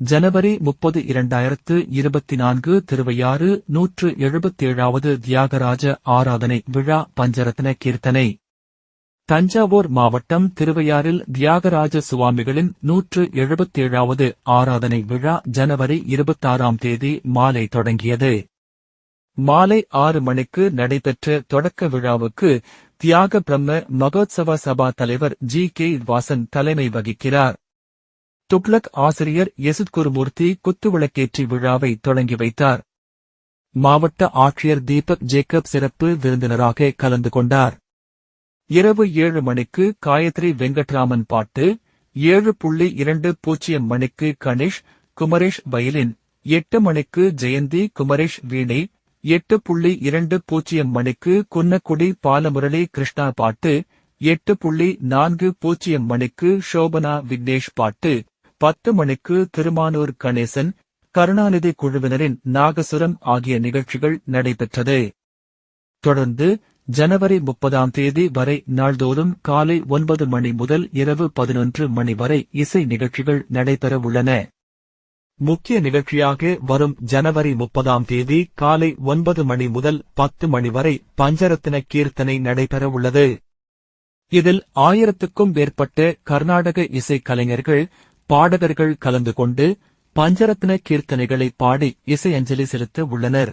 ஜனவரி முப்பது இரண்டாயிரத்து இருபத்தி நான்கு திருவையாறு நூற்று எழுபத்தேழாவது தியாகராஜ ஆராதனை விழா பஞ்சரத்ன கீர்த்தனை. தஞ்சாவூர் மாவட்டம் திருவையாறில் தியாகராஜ சுவாமிகளின் நூற்று எழுபத்தேழாவது ஆராதனை விழா ஜனவரி இருபத்தாறாம் தேதி மாலை தொடங்கியது. மாலை ஆறு மணிக்கு நடைபெற்ற தொடக்க விழாவுக்கு தியாக பிரம்ம மகோத்சவ சபா தலைவர் ஜி கே வாசன் தலைமை வகிக்கிறார். துக்ளக் ஆசிரியர் யசுத் குருமூர்த்தி குத்துவிளக்கேற்றி விழாவை தொடங்கி வைத்தார். மாவட்ட ஆட்சியர் தீபக் ஜேக்கப் சிறப்பு விருந்தினராக கலந்து கொண்டார். இரவு ஏழு மணிக்கு காயத்ரி வெங்கட்ராமன் பாட்டு ஏழு புள்ளி இரண்டு பூஜ்ஜியம் மணிக்கு கணேஷ் குமரேஷ் வயலின் எட்டு மணிக்கு ஜெயந்தி குமரேஷ் வீணை எட்டு புள்ளி இரண்டு பூஜ்ஜியம் மணிக்கு குன்னக்குடி பாலமுரளி கிருஷ்ணா பாட்டு எட்டு புள்ளி நான்கு பூஜ்ஜியம் மணிக்கு சோபனா விக்னேஷ் பாட்டு பத்து மணிக்கு திருமானூர் கணேசன் கருணாநிதி குழுவினரின் நாகசுரம் ஆகிய நிகழ்ச்சிகள் நடைபெற்றது. தொடர்ந்து ஜனவரி முப்பதாம் தேதி வரை நாள்தோறும் காலை ஒன்பது மணி முதல் இரவு பதினொன்று மணி வரை இசை நிகழ்ச்சிகள் நடைபெறவுள்ளன முக்கிய நிகழ்ச்சியாக வரும் ஜனவரி முப்பதாம் தேதி காலை ஒன்பது மணி முதல் பத்து மணி வரை பஞ்சரத்ன கீர்த்தனை நடைபெறவுள்ளது இதில் ஆயிரத்துக்கும் மேற்பட்ட கர்நாடக இசை கலைஞர்கள் பாடகர்கள் கலந்து கொண்டு பஞ்சரத்ன கீர்த்தனைகளை பாடி இசையஞ்சலி செலுத்த உள்ளனர்.